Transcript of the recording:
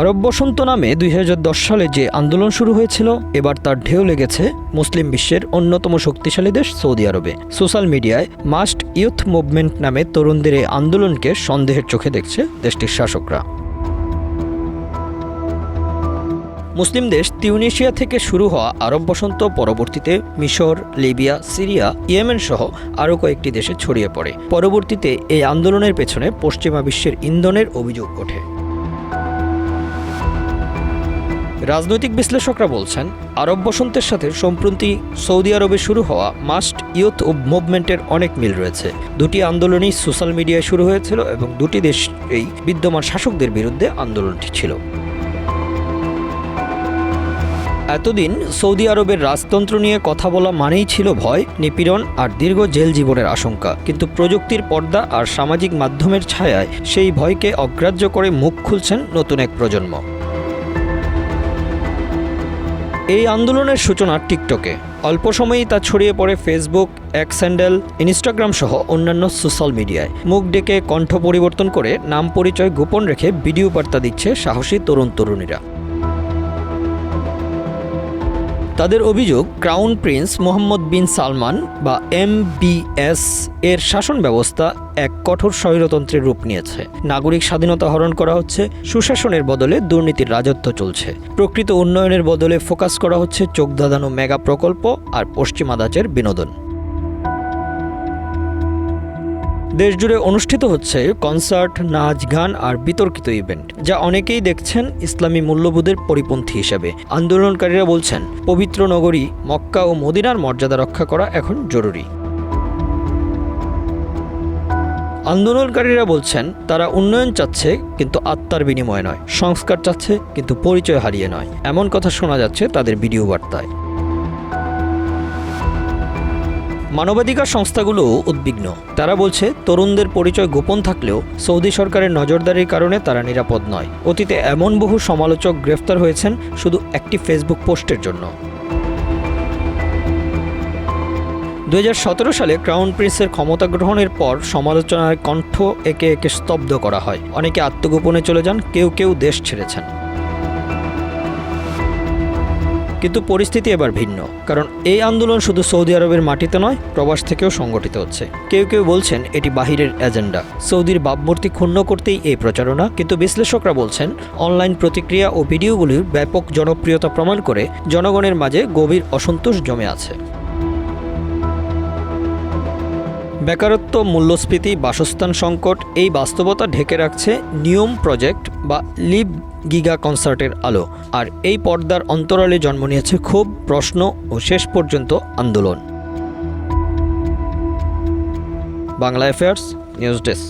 আরব বসন্ত নামে দুই হাজার দশ সালে যে আন্দোলন শুরু হয়েছিল, এবার তার ঢেউ লেগেছে মুসলিম বিশ্বের অন্যতম শক্তিশালী দেশ সৌদি আরবে। সোশ্যাল মিডিয়ায় মাস্ট ইউথ মুভমেন্ট নামে তরুণদের এই আন্দোলনকে সন্দেহের চোখে দেখছে দেশটির শাসকরা। মুসলিম দেশ তিউনেশিয়া থেকে শুরু হওয়া আরব বসন্ত, পরবর্তীতে মিশর, লিবিয়া, সিরিয়া, ইয়েমেন সহ আরও কয়েকটি দেশে ছড়িয়ে পড়ে। পরবর্তীতে এই আন্দোলনের পেছনে পশ্চিমা বিশ্বের ইন্ধনের অভিযোগ ওঠে। রাজনৈতিক বিশ্লেষকরা বলছেন, আরব বসন্তের সাথে সম্প্রতি সৌদি আরবে শুরু হওয়া মাস্ট ইউথ মুভমেন্টের অনেক মিল রয়েছে। দুটি আন্দোলনই সোশ্যাল মিডিয়ায় শুরু হয়েছিল এবং দুটি দেশ এই বিদ্যমান শাসকদের বিরুদ্ধে আন্দোলনটি ছিল। এতদিন সৌদি আরবের রাজতন্ত্র নিয়ে কথা বলা মানেই ছিল ভয়, নিপীড়ন আর দীর্ঘ জেল জীবনের আশঙ্কা। কিন্তু প্রযুক্তির পর্দা আর সামাজিক মাধ্যমের ছায়ায় সেই ভয়কে অগ্রাহ্য করে মুখ খুলছেন নতুন এক প্রজন্ম। এই আন্দোলনের সূচনা টিকটকে। অল্প সময়েই তা ছড়িয়ে পড়ে ফেসবুক এক স্যান্ডেল ইনস্টাগ্রাম সহ অন্যান্য সোশ্যাল মিডিয়ায় মুখ ডেকে কণ্ঠ পরিবর্তন করে নাম পরিচয় গোপন রেখে ভিডিও বার্তা দিচ্ছে সাহসী তরুণ তরুণীরা তাদের অভিযোগ, crown prince Mohammed bin Salman বা এমবিএস এর শাসন ব্যবস্থা এক কঠোর স্বৈরতন্ত্রের রূপ নিয়েছে। নাগরিক স্বাধীনতা হরণ করা হচ্ছে, সুশাসনের বদলে দুর্নীতির রাজত্ব চলছে। প্রকৃত উন্নয়নের বদলে ফোকাস করা হচ্ছে চোখ দাদানো মেগা প্রকল্প আর পশ্চিমাদাচের বিনোদন। দেশজুড়ে অনুষ্ঠিত হচ্ছে কনসার্ট, নাচ, গান আর বিতর্কিত ইভেন্ট, যা অনেকেই দেখছেন ইসলামী মূল্যবোধের পরিপন্থী হিসেবে। আন্দোলনকারীরা বলছেন, পবিত্র নগরী মক্কা ও মদিনার মর্যাদা রক্ষা করা এখন জরুরি। আন্দোলনকারীরা বলছেন, তারা উন্নয়ন চাচ্ছে কিন্তু আত্মার বিনিময়ে নয়, সংস্কার চাচ্ছে কিন্তু পরিচয় হারিয়ে নয়। এমন কথা শোনা যাচ্ছে তাদের ভিডিও বার্তায়। মানবাধিকার সংস্থাগুলো উদ্বিগ্ন। তারা বলছে, তরুণদের পরিচয় গোপন থাকলেও সৌদি সরকারের নজরদারির কারণে তারা নিরাপদ নয়। অতীতে এমন বহু সমালোচক গ্রেফতার হয়েছেন শুধু একটি ফেসবুক পোস্টের জন্য। দুহাজার সতেরো সালে ক্রাউন প্রিন্সের ক্ষমতা গ্রহণের পর সমালোচনার কণ্ঠ একে একে স্তব্ধ করা হয়। অনেকে আত্মগোপনে চলে যান, কেউ কেউ দেশ ছেড়েছেন। কিন্তু পরিস্থিতি এবার ভিন্ন, কারণ এই আন্দোলন শুধু সৌদি আরবের মাটিতে নয়, প্রবাস থেকেও সংগঠিত হচ্ছে। কেউ কেউ বলছেন এটি বাহিরের এজেন্ডা। সৌদির বাপমূর্তি ক্ষুণ্ণ করতেই এই প্রচারণা, কিন্তু বিশ্লেষকরা বলছেন, অনলাইন প্রতিক্রিয়া ও ভিডিওগুলির ব্যাপক জনপ্রিয়তা প্রমাণ করে জনগণের মাঝে গভীর অসন্তোষ জমে আছে। বেকারত্ব, মূল্যস্ফীতি, বাসস্থান সংকট এই বাস্তবতা ঢেকে রাখছে নিয়ম প্রজেক্ট বা লিভ গিগা কনসার্টের আলো। আর এই পর্দার অন্তরালে জন্ম নিয়েছে খুব প্রশ্ন ও শেষ পর্যন্ত আন্দোলন। Bangla affairs news desk